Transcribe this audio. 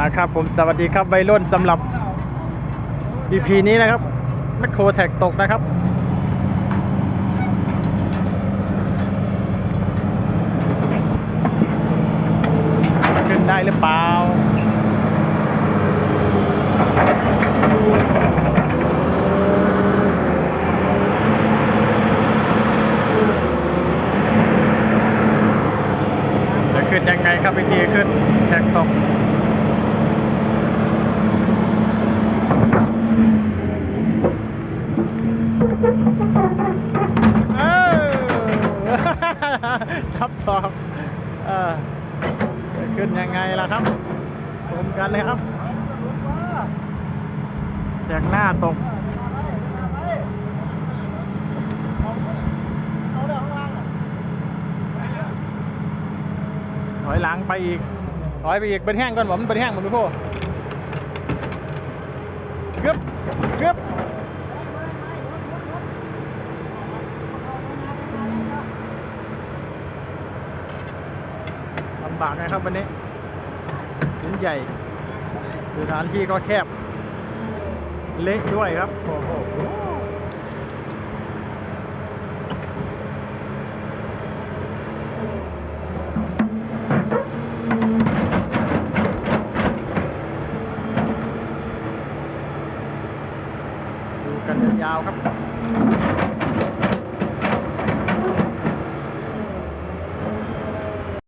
นะครับผมสวัสดีครับวัยรุ่นสำหรับ EP นี้นะครับแมคโครแท็กตกนะครับ ขึ้นได้หรือเปล่าจะขึ้นยังไงครับวิธีขึ้นแท็กตก ซับซ้อนเออขึ้นยังไงล่ะครับชมกันเลยครับแจกหน้าตกถอยหลังไปอีก ถอยไปอีก เป็นแห้งก่อนผมเป็นแห้งเหมือนพี่โพเกือบเกือบ บากนะครับวันนี้หินใหญ่สถานที่ก็แคบ เล็กด้วยครับโอ้โหดูกันยาวครับ